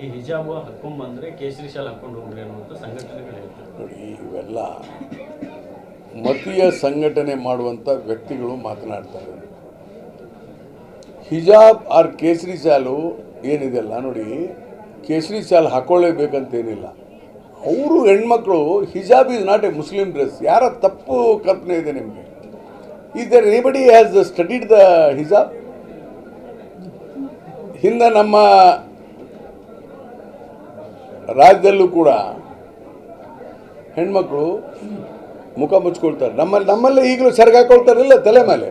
ಈ ಹಿಜಾಬ್ ಹಾಕೊಂಬಂದ್ರೆ ಕೇಸರಿ ಶಾಲ್ ಹಾಕೊಂಡು ಹೋಗ್ರಿ ಅನ್ನುವಂಥ ಸಂಘಟನೆಗಳು ಹೇಳ್ತಾರೆ ನೋಡಿ, ಇವೆಲ್ಲ ಮತೀಯ ಸಂಘಟನೆ ಮಾಡುವಂಥ ವ್ಯಕ್ತಿಗಳು ಮಾತನಾಡ್ತಾರೆ. ಹಿಜಾಬ್ ಆರ್ ಕೇಸರಿ ಶಾಲು ಏನಿದೆಲ್ಲ ನೋಡಿ, ಕೇಸರಿ ಶಾಲ್ ಹಾಕೊಳ್ಳೇಬೇಕಂತೇನಿಲ್ಲ ಅವರು ಹೆಣ್ಮಕ್ಳು, hijab is not a Muslim dress ಯಾರ ತಪ್ಪು ಕಲ್ಪನೆ ಇದೆ ನಿಮಗೆ? Is there anybody has studied the hijab? ಹಿಂದೆ ನಮ್ಮ ರಾಜ್ಯದಲ್ಲೂ ಕೂಡ ಹೆಣ್ಮಕ್ಳು ಮುಖ ಮುಚ್ಕೊಳ್ತಾರೆ. ನಮ್ಮಲ್ಲಿ ನಮ್ಮಲ್ಲೇ ಈಗಲೂ ಸೆರಗ ಹಾಕೊಳ್ತಾರಿಲ್ಲ ತಲೆ ಮೇಲೆ?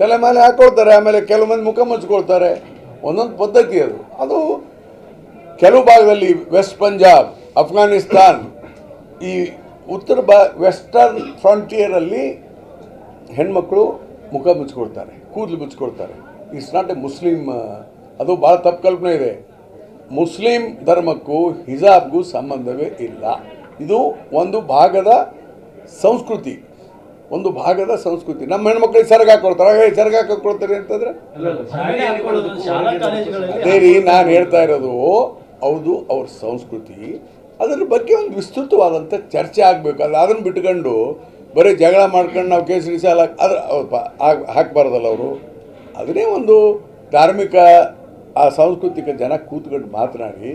ತಲೆ ಮೇಲೆ. ಹಾಕೊಳ್ತಾರೆ ಆಮೇಲೆ ಕೆಲವು ಮಂದಿ ಮುಖ ಮುಚ್ಕೊಳ್ತಾರೆ. ಒಂದೊಂದು ಪದ್ಧತಿ ಅದು. ಅದು ಕೆಲವು ಭಾಗದಲ್ಲಿ ವೆಸ್ಟ್ ಪಂಜಾಬ್ ಅಫ್ಘಾನಿಸ್ತಾನ್ ಈ ಉತ್ತರ ಭಾ ವೆಸ್ಟರ್ನ್ ಫ್ರಂಟಿಯರಲ್ಲಿ ಹೆಣ್ಮಕ್ಳು ಮುಖ ಮುಚ್ಕೊಳ್ತಾರೆ ಕೂದಲು ಮುಚ್ಕೊಳ್ತಾರೆ. ಇಟ್ಸ್ ನಾಟ್ ಎ ಮುಸ್ಲಿಮ್ ಅದು ಭಾಳ ತಪ್ಪು ಕಲ್ಪನೆ ಇದೆ. ಮುಸ್ಲಿಂ ಧರ್ಮಕ್ಕೂ ಹಿಜಾಬ್ಗೂ ಸಂಬಂಧವೇ ಇಲ್ಲ. ಇದು ಒಂದು ಭಾಗದ ಸಂಸ್ಕೃತಿ. ಒಂದು ಭಾಗದ ಸಂಸ್ಕೃತಿ. ನಮ್ಮ ಹೆಣ್ಮಕ್ಳಿಗೆ ಸೆರಗ ಹಾಕೊಳ್ತಾರೆ ಹೇ ಸೆರಗ್ ಹಾಕೊಳ್ತಾರೆ ಅಂತಂದ್ರೆ? ಅದೇ ರೀ ನಾನು ಹೇಳ್ತಾ ಇರೋದು ಹೌದು ಅವ್ರ ಸಂಸ್ಕೃತಿ. ಅದರ ಬಗ್ಗೆ ಒಂದು ವಿಸ್ತೃತವಾದಂಥ ಚರ್ಚೆ ಆಗಬೇಕು. ಅದು ಅದನ್ನು ಬಿಟ್ಕೊಂಡು ಬರೀ ಜಗಳ ಮಾಡ್ಕೊಂಡು ನಾವು ಕೇಸರಿ ಸಾಲ ಅದ್ರ ಹಾಕಬಾರ್ದಲ್ಲ ಅವರು? ಅದನ್ನೇ ಒಂದು ಧಾರ್ಮಿಕ ಆ ಸಾಂಸ್ಕೃತಿಕ ಜನ ಕೂತ್ಕೊಂಡು ಮಾತನಾಡಿ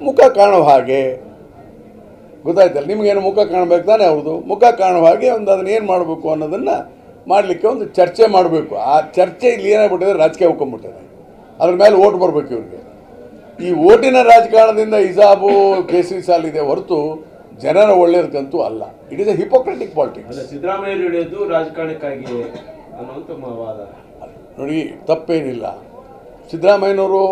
ಮುಖ ಕಾಣೋ ಹಾಗೆ. ಗೊತ್ತಾಯ್ತಲ್ಲ ನಿಮಗೇನು ಮುಖ ಕಾಣಬೇಕು ತಾನೇ? ಅವ್ರದ್ದು ಮುಖ ಕಾಣೋ ಹಾಗೆ ಒಂದು ಅದನ್ನ ಏನು ಮಾಡಬೇಕು ಅನ್ನೋದನ್ನು ಮಾಡಲಿಕ್ಕೆ ಒಂದು ಚರ್ಚೆ ಮಾಡಬೇಕು. ಆ ಚರ್ಚೆ ಇಲ್ಲಿ ಏನಾಗ್ಬಿಟ್ಟಿದೆ? ರಾಜಕೀಯ ಹೋಗ್ಕೊಂಬಿಟ್ಟಿದೆ ಅದ್ರ ಮೇಲೆ ಓಟ್ ಬರಬೇಕು ಇವ್ರಿಗೆ. ಈ ಓಟಿನ ರಾಜಕಾರಣದಿಂದ ಇಜಾಬು ಕೇಸರಿ ಸಾಲ್ ಇದೆ ಹೊರತು ಜನರ ಒಳ್ಳೆಯದಕ್ಕಂತೂ ಅಲ್ಲ. It is a hypocritic politics Siddaramaiah ರಾಜಕಾರಣಕ್ಕಾಗಿ ಅನ್ನುವಂಥ ನೋಡಿ ತಪ್ಪೇನಿಲ್ಲ. ಸಿದ್ದರಾಮಯ್ಯನವರು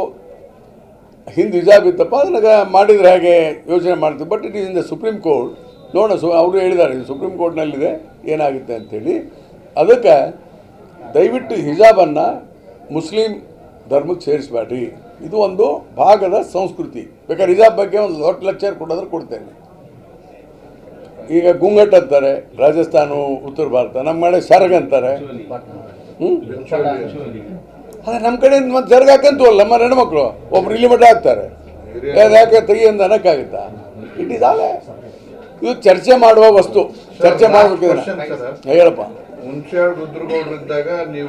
ಹಿಂದೆ ಹಿಜಾಬ್ ಇತ್ತಪ್ಪ ಅದನ್ನ ಮಾಡಿದರೆ ಹಾಗೆ ಯೋಚನೆ ಮಾಡ್ತೀವಿ. But it is in the supreme court ನೋಡೋಣ ಸು ಅವರು ಹೇಳಿದ್ದಾರೆ ಇದು ಸುಪ್ರೀಂ ಕೋರ್ಟ್ನಲ್ಲಿದೆ ಏನಾಗುತ್ತೆ ಅಂಥೇಳಿ ಅದಕ್ಕೆ ದಯವಿಟ್ಟು ಹಿಜಾಬನ್ನು ಮುಸ್ಲಿಂ ಧರ್ಮಕ್ಕೆ ಸೇರಿಸಬೇಡ್ರಿ. ಇದು ಒಂದು ಭಾಗದ ಸಂಸ್ಕೃತಿ. ಬೇಕಾದ್ರೆ ಹಿಜಾಬ್ ಬಗ್ಗೆ ಒಂದು ದೊಡ್ಡ ಲೆಕ್ಚರ್ ಕೊಡೋದ್ರೆ ಕೊಡ್ತೇನೆ. ಈಗ ಗುಂಗಟ್ ಅಂತಾರೆ ರಾಜಸ್ಥಾನ ಉತ್ತರ ಭಾರತ ನಮ್ಮ ಕಡೆ ಸೆರಗ್ ಅಂತಾರೆ. ಹ್ಞೂ ಅದೇ ನಮ್ಮ ಕಡೆ ಮತ್ತೆ ಜರ್ಗ ಹಾಕಂತವಲ್ಲ ನಮ್ಮ ಹೆಣ್ಮಕ್ಳು. ಒಬ್ರು ಇಲ್ಲಿ ಮಟ್ಟ ಹಾಕ್ತಾರೆ. ಯಾಕೆ ತೆಗಿ ಅಂತ ಅನ್ನಕ್ಕಾಗುತ್ತಾ? ಇಟ್ ಇಸ್ ಆಲ್ ಇದು ಚರ್ಚೆ ಮಾಡುವ ವಸ್ತು. ಚರ್ಚೆ ಮಾಡ್ಬೇಕು. ಹೇಳಪ್ಪ. ಮುಂಚೆ ರುದ್ರಗೌಡರಿದ್ದಾಗ ನೀವು